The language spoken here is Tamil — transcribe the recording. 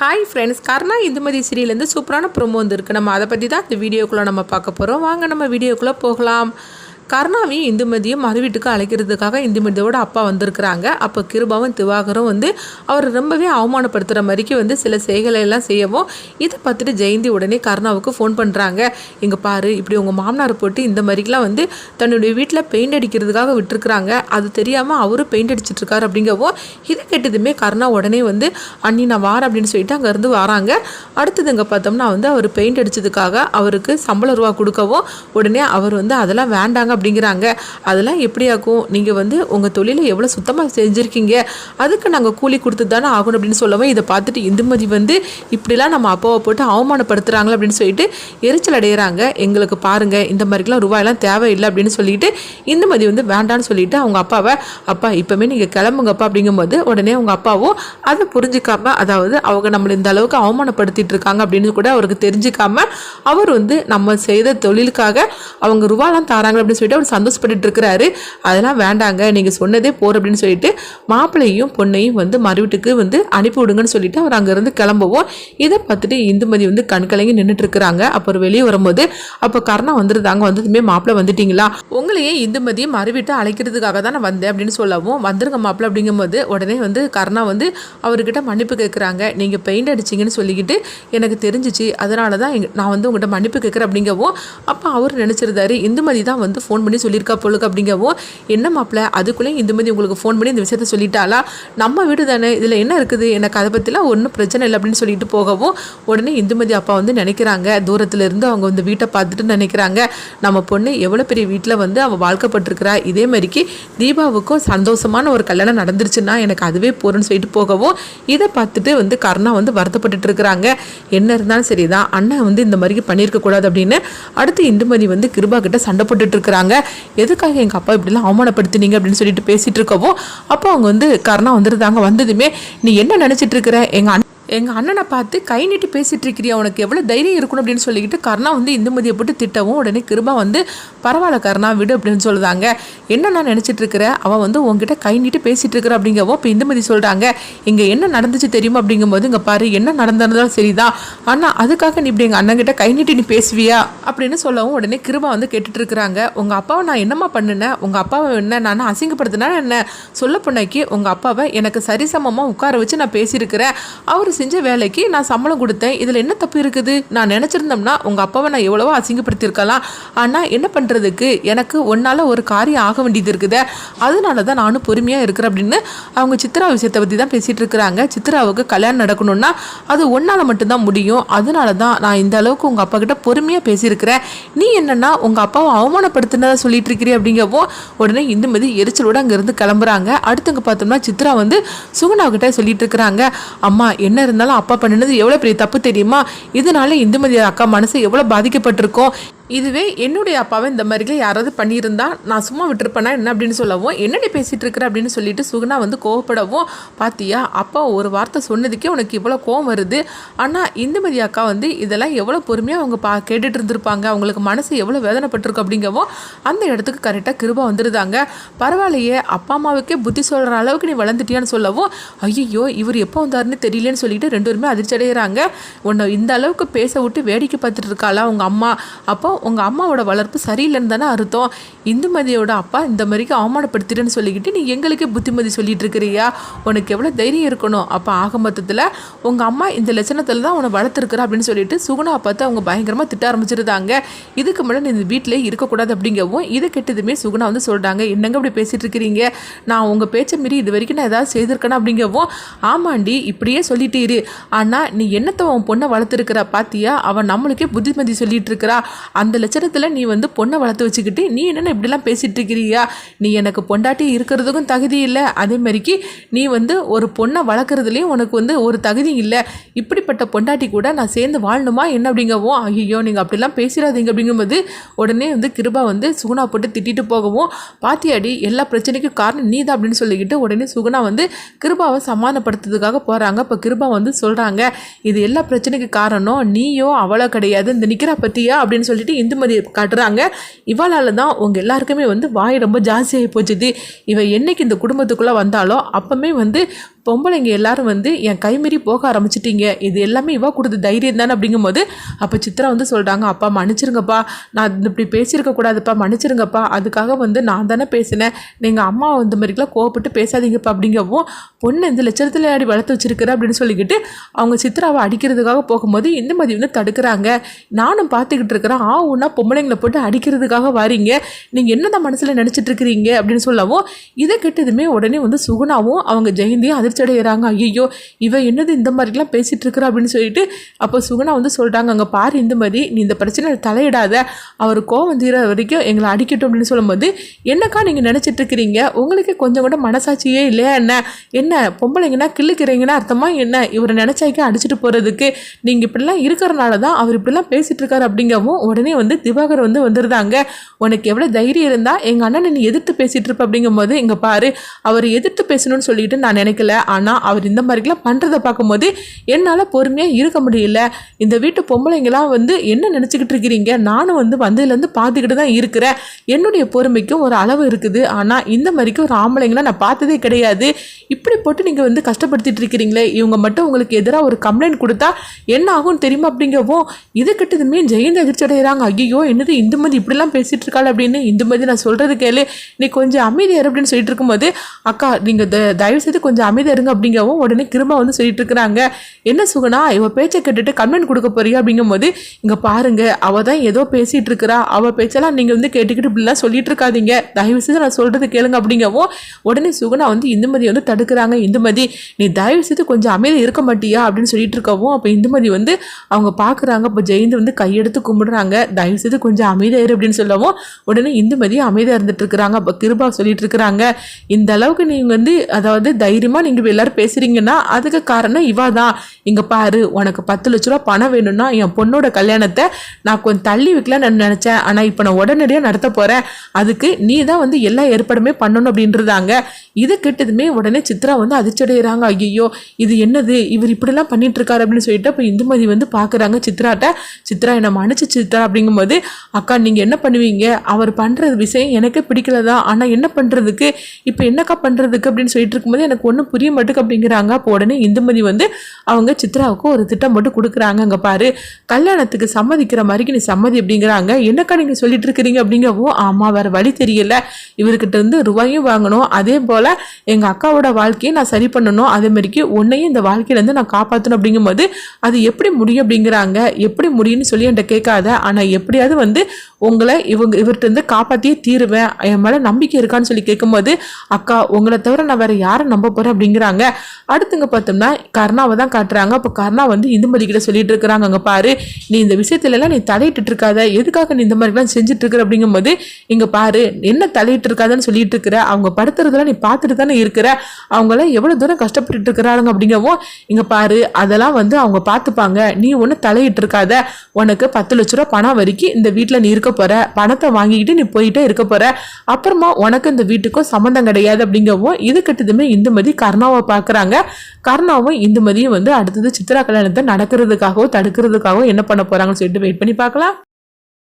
ஹாய் ஃப்ரெண்ட்ஸ் கர்ணா இந்துமதி சீரியல்லேருந்து சூப்பரான ப்ரோமோ வந்துருக்கு. நம்ம அதை பற்றி தான் இந்த வீடியோக்குள்ளே நம்ம பார்க்க போகிறோம் வாங்க நம்ம வீடியோக்குள்ளே போகலாம். கர்ணாவையும் இந்துமதியும் மறு வீட்டுக்கு அழைக்கிறதுக்காக இந்துமதியோட அப்பா வந்திருக்கிறாங்க. அப்போ கிருபாவும் திவாகரும் வந்து அவர் ரொம்பவே அவமானப்படுத்துகிற மாதிரிக்கு வந்து சில செய்களை எல்லாம் செய்யவும் இதை பார்த்துட்டு ஜெயந்தி உடனே கர்ணாவுக்கு ஃபோன் பண்ணுறாங்க இங்கே பாரு இப்படி உங்கள் மாமனார் போட்டு இந்த மாதிரிக்கெலாம் வந்து தன்னுடைய வீட்டில் பெயிண்ட் அடிக்கிறதுக்காக விட்டுருக்குறாங்க. அது தெரியாமல் அவரும் பெயிண்ட் அடிச்சிட்ருக்காரு அப்படிங்கவும் இதை கேட்டதுமே கர்ணா உடனே வந்து அண்ணி நான் வாரேன் அப்படின்னு சொல்லிட்டு அங்கேருந்து வராங்க. அடுத்தது இங்கே பார்த்தோம்னா வந்து அவர் பெயிண்ட் அடித்ததுக்காக அவருக்கு சம்பள ரூபா கொடுக்கவும் உடனே அவர் வந்து அதெல்லாம் வேண்டாங்க அப்படிங்கிறாங்க. அதெல்லாம் எப்படியாக்கும் நீங்கள் வந்து உங்கள் தொழிலை எவ்வளோ சுத்தமாக செஞ்சுருக்கீங்க? அதுக்கு நாங்கள் கூலி கொடுத்து தானே ஆகணும் அப்படின்னு சொல்லவும் இதை பார்த்துட்டு இந்துமதி வந்து இப்படிலாம் நம்ம அப்பாவை போட்டு அவமானப்படுத்துகிறாங்களே அப்படின்னு சொல்லிட்டு எரிச்சல் அடைகிறாங்க எங்களுக்கு பாருங்கள் இந்த மாதிரிக்கெலாம் ரூபாயெல்லாம் தேவையில்லை அப்படின்னு சொல்லிட்டு இந்துமதி வந்து வேண்டான்னு சொல்லிட்டு அவங்க அப்பாவை அப்பா இப்போவே நீங்கள் கிளம்புங்கப்பா. அப்படிங்கும்போது உடனே அவங்க அப்பாவும் அதை புரிஞ்சுக்காம அதாவது அவங்க நம்மளை இந்த அளவுக்கு அவமானப்படுத்திட்டு இருக்காங்க அப்படின்னு கூட அவருக்கு தெரிஞ்சுக்காம அவர் வந்து நம்ம செய்த தொழிலுக்காக அவங்க ரூபாலாம் தராங்க அப்படின்னு சொல்லிட்டு அவர் சந்தோஷப்பட்டுட்டு இருக்கிறாரு. அதெல்லாம் வேண்டாங்க நீங்கள் சொன்னதே போற அப்படின்னு சொல்லிட்டு மாப்பிள்ளையும் பொண்ணையும் வந்து மறுவீட்டுக்கு வந்து அனுப்பி விடுங்கன்னு சொல்லிட்டு அவர் அங்கேருந்து கிளம்புவோம். இதை பார்த்துட்டு இந்துமதி வந்து கண்கலங்கி நின்றுட்டு இருக்கிறாங்க. அப்புறம் வெளியே வரும்போது அப்போ கர்ணா வந்துருந்தாங்க வந்ததுமே மாப்பிள்ளை வந்துட்டீங்களா? உங்களையே இந்துமதி மறுவிட்டு அழைக்கிறதுக்காக தான் நான் வந்தேன் அப்படின்னு சொல்லவும் வந்துருங்க மாப்பிள்ளை அப்படிங்கும்போது உடனே வந்து கர்ணா வந்து அவர்கிட்ட மன்னிப்பு கேட்குறாங்க. நீங்கள் பெயிண்ட் அடிச்சிங்கன்னு சொல்லிக்கிட்டு எனக்கு தெரிஞ்சிச்சு. அதனால தான் நான் வந்து உங்கள்கிட்ட மன்னிப்பு கேட்குறேன் அப்படிங்கவும் அப்போ அவர் நினச்சிருந்தாரு. இந்துமதி தான் வந்து ஃபோன் பண்ணி சொல்லியிருக்கா பொழுது அப்படிங்கவும் என்ன மாப்பிள்ள அதுக்குள்ளே இந்துமதி உங்களுக்கு ஃபோன் பண்ணி இந்த விஷயத்த சொல்லிட்டாலா நம்ம வீடு தானே இதில் என்ன இருக்குது? எனக்கு அதை பற்றிலாம் ஒன்றும் பிரச்சனை இல்லை அப்படின்னு சொல்லிட்டு போகவும் உடனே இந்துமதி அப்பா வந்து நினைக்கிறாங்க. தூரத்தில் இருந்து அவங்க வந்து வீட்டை பார்த்துட்டு நினைக்கிறாங்க. நம்ம பொண்ணு எவ்வளோ பெரிய வீட்டில் வந்து அவள் வாழ்க்கப்பட்டிருக்கிறா. இதே மாதிரிக்கு தீபாவுக்கும் சந்தோஷமான ஒரு கல்யாணம் நடந்துருச்சுன்னா எனக்கு அதுவே போறேன்னு சொல்லிட்டு போகவும் இதை பார்த்துட்டு வந்து கர்ணா வந்து வருத்தப்பட்டுட்டு இருக்கிறாங்க. என்ன இருந்தாலும் சரிதான் அண்ணன் வந்து இந்த மாதிரி பண்ணியிருக்க கூடாது அப்படின்னு அடுத்து இந்துமதி வந்து கிருபா கிட்ட சண்டை போட்டுட்டு இருக்கிறாங்க. எதுக்காக எங்கள் அப்பா இப்படிலாம் அவமானப்படுத்தினீங்க அப்படின்னு சொல்லிட்டு பேசிட்டு இருக்கவோ அப்போ அவங்க வந்து கருணா வந்துருந்தாங்க வந்ததுமே நீ என்ன நினச்சிட்டு இருக்கிற? எங்கள் அண்ணன் எங்கள் அண்ணனை பார்த்து கை நீட்டி பேசிகிட்டு இருக்கிறியா உனக்கு எவ்வளோ தைரியம் இருக்கணும் அப்படின்னு சொல்லிக்கிட்டு கர்ணா வந்து இந்துமதியை போட்டு திட்டவும் உடனே கிருபா வந்து பரவாயில்ல கர்ணா விடு அப்படின்னு சொல்லுதாங்க. என்ன நான் நினச்சிட்டு இருக்கிற அவன் வந்து உங்ககிட்ட கை நீட்டு பேசிகிட்டு இருக்கிற அப்படிங்கவோ இப்போ இந்துமதி சொல்கிறாங்க இங்கே என்ன நடந்துச்சு தெரியுமா? அப்படிங்கும்போது இங்கே பாரு என்ன நடந்திருந்தாலும் சரிதான் ஆனால் அதுக்காக நீ இப்படி எங்கள் அண்ணங்கிட்ட கை நீட்டி நீ பேசுவியா? அப்படின்னு சொல்லவும் உடனே கிருபா வந்து கேட்டுட்டு இருக்கிறாங்க உங்கள் அப்பாவை நான் என்னம்மா பண்ணினேன் உங்கள் அப்பாவை என்ன நான் அசிங்கப்படுத்தினா என்ன? சொல்ல பொண்ணைக்கு உங்கள் அப்பாவை எனக்கு சரிசமமாக உட்கார வச்சு நான் பேசியிருக்கிறேன். அவர் செஞ்ச வேலைக்கு நான் சம்பளம் கொடுத்தேன். இதில் என்ன தப்பு இருக்குது? நான் நினச்சிருந்தோம்னா உங்கள் அப்பாவை நான் எவ்வளவோ அசிங்கப்படுத்தியிருக்கலாம். ஆனால் என்ன பண்ணுறதுக்கு எனக்கு ஒன்றால் ஒரு காரியம் ஆக வேண்டியது இருக்குது. அதனால தான் நானும் பொறுமையாக இருக்கிறேன் அப்படின்னு அவங்க சித்ரா விஷயத்தை பற்றி தான் பேசிகிட்டு இருக்கிறாங்க. சித்ராவுக்கு கல்யாணம் நடக்கணும்னா அது ஒன்றால் மட்டும்தான் முடியும். அதனால தான் நான் இந்த அளவுக்கு உங்கள் அப்பா கிட்ட பொறுமையாக பேசியிருக்கிறேன். நீ என்னென்னா உங்கள் அப்பாவை அவமானப்படுத்தினதாக சொல்லிட்டு இருக்கிறீ அப்படிங்கவும் உடனே இந்துமதி எரிச்சலோட அங்கேருந்து கிளம்புறாங்க. அடுத்தவங்க பார்த்தோம்னா சித்ரா வந்து சுகுணா சொல்லிட்டு இருக்கிறாங்க. அம்மா என்ன இருந்தாலும் அப்பா பண்ணினது எவ்வளோ பெரிய தப்பு தெரியுமா? இதனால இந்துமதி அக்கா மனசு எவ்வளோ பாதிக்கப்பட்டிருக்கோம்? இதுவே என்னுடைய அப்பாவை இந்த மாதிரிலாம் யாராவது பண்ணியிருந்தா நான் சும்மா விட்டுருப்பேனா என்ன அப்படின்னு சொல்லவும் என்னடி பேசிகிட்டு இருக்கிற அப்படின்னு சொல்லிட்டு சுகுணா வந்து கோவப்படவும் பாத்தியா அப்பா ஒரு வார்த்தை சொன்னதுக்கே உனக்கு இவ்வளோ கோவம் வருது. ஆனால் இந்துமதி அக்கா வந்து இதெல்லாம் எவ்வளோ பொறுமையாக அவங்க பா கேட்டுட்டு இருந்திருப்பாங்க. அவங்களுக்கு மனசு எவ்வளோ வேதனைப்பட்டிருக்கு அப்படிங்கவும் அந்த இடத்துக்கு கரெக்டாக கிருபா வந்துருந்தாங்க பரவாயில்லையே அப்பா அம்மாவுக்கே புத்தி சொல்கிற அளவுக்கு நீ வளர்ந்துட்டியான்னு சொல்லவும் ஐயோ இவர் எப்போ வந்தாருன்னு தெரியலன்னு சொல்லிட்டு ரெண்டு பேருமே அதிர்ச்சி அடைகிறாங்க உன்னை இந்த அளவுக்கு பேச விட்டு வேடிக்கை பார்த்துட்டு இருக்காளா அவங்க அம்மா? அப்போ உங்கள் அம்மாவோட வளர்ப்பு சரியில்லைன்னு தானே அர்த்தம். இந்துமதியோட அப்பா இந்த மாதிரிக்கு அவமானப்படுத்திட்டேன்னு சொல்லிக்கிட்டு நீ எங்களுக்கே புத்திமதி சொல்லிட்டு இருக்கிறியா உனக்கு எவ்வளோ தைரியம் இருக்கணும்? அப்போ ஆக மொத்தத்தில் உங்கள் அம்மா இந்த லட்சணத்தில் தான் உன்னை வளர்த்துருக்குறா அப்படின்னு சொல்லிட்டு சுகுணா பார்த்து அவங்க பயங்கரமாக திட்ட ஆரம்பிச்சிருந்தாங்க. இதுக்கு முன்னாடி நீ இந்த வீட்டிலே இருக்கக்கூடாது அப்படிங்கவும் இதை கெட்டதுமே சுகுணா வந்து சொல்கிறாங்க என்னங்க இப்படி பேசிட்டு இருக்கிறீங்க நான் உங்கள் பேச்சை மீறி இது வரைக்கும் நான் ஏதாவது செய்திருக்கேனா? அப்படிங்கவும் ஆமாண்டி இப்படியே சொல்லிட்டு இரு ஆனால் நீ என்னத்தை உன் பொண்ணை வளர்த்துருக்கிற? பார்த்தியா அவன் நம்மளுக்கே புத்திமதி சொல்லிட்டு இருக்கிறா அந்த அந்த லட்சணத்தில் நீ வந்து பொண்ணை வளர்த்து வச்சுக்கிட்டு நீ என்னென்ன இப்படிலாம் பேசிகிட்டு இருக்கிறியா? நீ எனக்கு பொண்டாட்டி இருக்கிறதுக்கும் தகுதி இல்லை. அதேமாதிரிக்கு நீ வந்து ஒரு பொண்ணை வளர்க்குறதுலேயும் உனக்கு வந்து ஒரு தகுதி இல்லை. இப்படிப்பட்ட பொண்டாட்டி கூட நான் சேர்ந்து வாழணுமா? என்ன அப்படிங்கவும் ஐயோ நீங்கள் அப்படிலாம் பேசிடாதீங்க அப்படிங்கும்போது உடனே வந்து கிருபா வந்து சுகுணா போட்டு திட்டிட்டு போகவும் பாத்தியாடி எல்லா பிரச்சனைக்கும் காரணம் நீ தான் அப்படின்னு சொல்லிக்கிட்டு உடனே சுகுணா வந்து கிருபாவை சமாதானப்படுத்துறதுக்காக போகிறாங்க இப்போ கிருபா வந்து சொல்கிறாங்க இது எல்லா பிரச்சனைக்கு காரணம் நீயோ அவ்வளோ கிடையாது இந்த நிக்கிறா பத்தியா? அப்படின்னு சொல்லிட்டு இந்துமதி காட்டுறாங்க. இவளால் தான் உங்கள் எல்லாருக்குமே வந்து வாய் ரொம்ப ஜாஸ்தியாகி போச்சுது இவ என்னைக்கு இந்த குடும்பத்துக்குள்ளே வந்தாலோ அப்போமே வந்து பொம்பளைங்க எல்லாரும் வந்து என் கைமீறி போக ஆரம்பிச்சிட்டீங்க. இது எல்லாமே இவா கொடுத்த தைரியம் தானே? அப்படிங்கும்போது அப்போ சித்ரா வந்து சொல்கிறாங்க அப்பா மன்னிச்சிருங்கப்பா. நான் இப்படி பேசியிருக்க கூடாதுப்பா. மன்னிச்சிருங்கப்பா. அதுக்காக வந்து நான் தானே பேசினேன். நீங்கள் அம்மா இந்த மாதிரிக்கெலாம் கோவப்பட்டு பேசாதீங்கப்பா. அப்படிங்கவும் பொண்ணு இந்த லட்சத்தில் ஆடி வளர்த்து வச்சிருக்கிற. அப்படின்னு சொல்லிக்கிட்டு அவங்க சித்ராவை அடிக்கிறதுக்காக போகும்போது இந்த மாதிரி வந்து தடுக்கிறாங்க. நானும் பார்த்துக்கிட்டு இருக்கிறேன். ஆ ஒன்றா பொம்பளைங்களை போட்டு அடிக்கிறதுக்காக வாரீங்க. நீங்கள் என்னதான் மனசில் நினச்சிட்டு இருக்கிறீங்க? அப்படின்னு சொல்லவும் இதை கெட்டதுமே உடனே வந்து சுகுணாவும் அவங்க ஜெயந்தியும் அதிர்ச்சி அடைகிறாங்க. ஐயோ இவ என்னது இந்த மாதிரிலாம் பேசிகிட்டு இருக்கிறா அப்படின்னு சொல்லிட்டு அப்போ சுகுணா வந்து சொல்கிறாங்க அங்கே பாரு இந்த மாதிரி நீ இந்த பிரச்சனை தலையிடாத. அவர் கோவம் தீர வரைக்கும் எங்களை அடிக்கட்டும் அப்படின்னு சொல்லும்போது என்னக்கா நீங்கள் நினச்சிட்டு இருக்கிறீங்க? உங்களுக்கு கொஞ்சம் கூட மனசாட்சியே இல்லையா என்ன? என்ன பொம்பளைங்கன்னா கிள்ளுக்கிறீங்கன்னா அர்த்தமாக என்ன? இவரை நினச்சாக்கே அடிச்சுட்டு போகிறதுக்கு நீங்கள் இப்படிலாம் இருக்கிறனால தான் அவர் இப்படிலாம் பேசிகிட்டு இருக்காரு அப்படிங்கவும் உடனே வந்து திவாகர் வந்து வந்துருந்தாங்க உனக்கு எவ்வளோ தைரியம் இருந்தால் எங்கள் அண்ணனை நீ எதிர்த்து பேசிகிட்டு இருப்ப அப்படிங்கும்போது இங்கே பாரு அவர் எதிர்த்து பேசணும்னு சொல்லிட்டு நான் நினைக்கல. ஆனால் அவர் இந்த மாதிரிலாம் பண்ணுறதை பார்க்கும்போது என்னால் பொறுமையாக இருக்க முடியல. இந்த வீட்டு பொம்பளைங்களாம் வந்து என்ன நினச்சிக்கிட்டு இருக்கிறீங்க? நானும் வந்து வந்ததுலேருந்து பார்த்துக்கிட்டு தான் இருக்கிறேன். என்னுடைய பொறுமைக்கும் ஒரு அளவு இருக்குது. ஆனால் இந்த மாதிரிக்கு ஒரு ஆம்பளைங்களாம் நான் பார்த்ததே கிடையாது. இப்படி போட்டு நீங்கள் வந்து கஷ்டப்படுத்திட்டு இருக்கிறீங்களே. இவங்க மட்டும் உங்களுக்கு எதிராக ஒரு கம்ப்ளைண்ட் கொடுத்தா என்ன ஆகும் தெரியுமா அப்படிங்கவும் இது கிட்டதுமே ஜெயந்த் அதிர்ச்சி அடைகிறாங்க ஐயோ என்னது இந்துமதி இப்படிலாம் பேசிகிட்டு இருக்காள் அப்படின்னு இந்துமதி நான் சொல்கிறது கேளு. நீ கொஞ்சம் அமைதியார் அப்படின்னு சொல்லிட்டு இருக்கும்போது அக்கா நீங்கள் த தயவு செய்து கொஞ்சம் அமைதி அமைதியாக இருங்க அப்படிங்கவும் உடனே திரும்ப வந்து சொல்லிட்டு இருக்கிறாங்க என்ன சுகனா இவ பேச்சை கேட்டுட்டு கன்வென்ட் கொடுக்க போறியா? அப்படிங்கும்போது இங்கே பாருங்க அவள் தான் ஏதோ பேசிகிட்டு இருக்கிறா அவள் பேச்செல்லாம் நீங்கள் வந்து கேட்டுக்கிட்டு இப்படிலாம் சொல்லிட்டு இருக்காதீங்க தயவு செய்து நான் சொல்கிறது கேளுங்க அப்படிங்கவும் உடனே சுகுணா வந்து இந்துமதி வந்து தடுக்கிறாங்க. இந்துமதி நீ தயவு செய்து கொஞ்சம் அமைதி இருக்க மாட்டியா? அப்படின்னு சொல்லிட்டு இருக்கவும் அப்போ இந்துமதி வந்து அவங்க பார்க்குறாங்க இப்போ ஜெயந்த் வந்து கையெடுத்து கும்பிடுறாங்க. தயவு செய்து கொஞ்சம் அமைதியாக இரு அப்படின்னு சொல்லவும் உடனே இந்துமதி அமைதியாக இருந்துட்டு இருக்கிறாங்க அப்போ கிருபா சொல்லிட்டு இருக்கிறாங்க இந்த அளவுக்கு நீங்கள் வந்து அதாவது தைரியமாக நீங்கள் எல்லாரும் பேசுகிறீங்கன்னா அதுக்கு காரணம் இவா தான் இங்கே பாரு உனக்கு பத்து லட்ச ரூபா பணம் வேணும்னா என் பொண்ணோட கல்யாணத்தை நான் கொஞ்சம் தள்ளி வைக்கலாம்னு நான் நினச்சேன். ஆனால் இப்போ நான் உடனடியாக நடத்த போகிறேன் அதுக்கு நீ தான் வந்து எல்லா ஏற்பாடுமே பண்ணணும் அப்படின்றதாங்க இது கெட்டதுமே உடனே சித்ரா வந்து அதிர்ச்சடைகிறாங்க ஐயோ இது என்னது? இவர் இப்படிலாம் பண்ணிட்டு இருக்காரு அப்படின்னு சொல்லிட்டு அப்போ இந்துமதி வந்து பார்க்குறாங்க சித்ராட்ட. சித்ரா என்னை மன்னிச்சு சித்ரா அப்படிங்கும்போது அக்கா நீங்கள் என்ன பண்ணுவீங்க? அவர் பண்ணுற விஷயம் எனக்கே பிடிக்கல தான் ஆனால் என்ன பண்ணுறதுக்கு இப்போ என்னக்கா பண்ணுறதுக்கு அப்படின்னு சொல்லிட்டு இருக்கும்போது எனக்கு ஒன்றும் புரிய மாட்டுக்கு அப்படிங்கிறாங்க. அப்போ உடனே இந்துமதி வந்து அவங்க சித்ராவுக்கு ஒரு திட்டம் மட்டும் கொடுக்குறாங்க. அங்கே பாரு கல்யாணத்துக்கு சம்மதிக்கிற மாதிரிக்கு நீ சம்மதி அப்படிங்கிறாங்க. என்னக்கா நீங்கள் சொல்லிட்டு இருக்கிறீங்க அப்படிங்கவோ ஆமாம் வேறு வழி தெரியல. இவர்கிட்ட இருந்து ரூபாயும் வாங்கணும். அதே போல் எங்கள் அக்காவோட வாழ்க்கையை நான் சரி பண்ணணும். அதே மாதிரிக்கு உன்னையும் இந்த வாழ்க்கையிலேருந்து நான் காப்பாற்றணும் அப்படிங்கும்போது அது எப்படி முடியும் அப்படிங்கிறாங்க. எப்படி முடியும்னு சொல்லி என்கிட்ட கேட்காத. ஆனால் எப்படியாவது வந்து உங்களை இவங்க இவர்கிட்ட காப்பாற்றியே தீருவேன். என் மேலே நம்பிக்கை இருக்கான்னு சொல்லி கேட்கும்போது அக்கா உங்களை தவிர நான் வேற யாரை நம்ப போகிறேன் அப்படிங்கிறாங்க. அடுத்துங்க பார்த்தோம்னா கர்ணாவை தான் காட்டுறாங்க. அப்போ கர்ணா வந்து இந்துமதி கிட்ட சொல்லிட்டு இருக்கிறாங்க. அங்கே பாரு நீ இந்த விஷயத்துலலாம் நீ தலையிட்டு இருக்காத எதுக்காக நீ இந்த மாதிரிலாம் செஞ்சுட்டு இருக்கிற அப்படிங்கும்போது இங்கே பாரு என்ன தலையிட்டு இருக்காதுன்னு சொல்லிட்டு இருக்கிற அவங்க படுத்துறதெல்லாம் நீ பார்த்துட்டு தானே இருக்கிற. அவங்களாம் எவ்வளோ தூரம் கஷ்டப்பட்டு இருக்கிறாங்க அப்படிங்கவும் இங்கே பாரு அதெல்லாம் வந்து அவங்க பார்த்துப்பாங்க. நீ ஒன்று தலையிட்டு இருக்காத உனக்கு பத்து லட்ச ரூபா பணம் வரைக்கும் இந்த வீட்டில் நீ இருக்க போற பணத்தை வாங்கிக்கிட்டு நீ போயிட்டே இருக்க போற. அப்புறமா உனக்கு இந்த வீட்டுக்கும் சம்மந்தம் கிடையாது அப்படிங்கவும் இது கட்டதுமே இந்துமதி கர்ணாவை பார்க்குறாங்க கர்ணாவும் இந்துமதியும் வந்து அடுத்தது சித்ரா கல்யாணத்தை நடக்கிறதுக்காகவோ தடுக்கிறதுக்காகவும் என்ன பண்ண போறாங்கன்னு சொல்லிட்டு வெயிட் பண்ணி பார்க்கலாம்.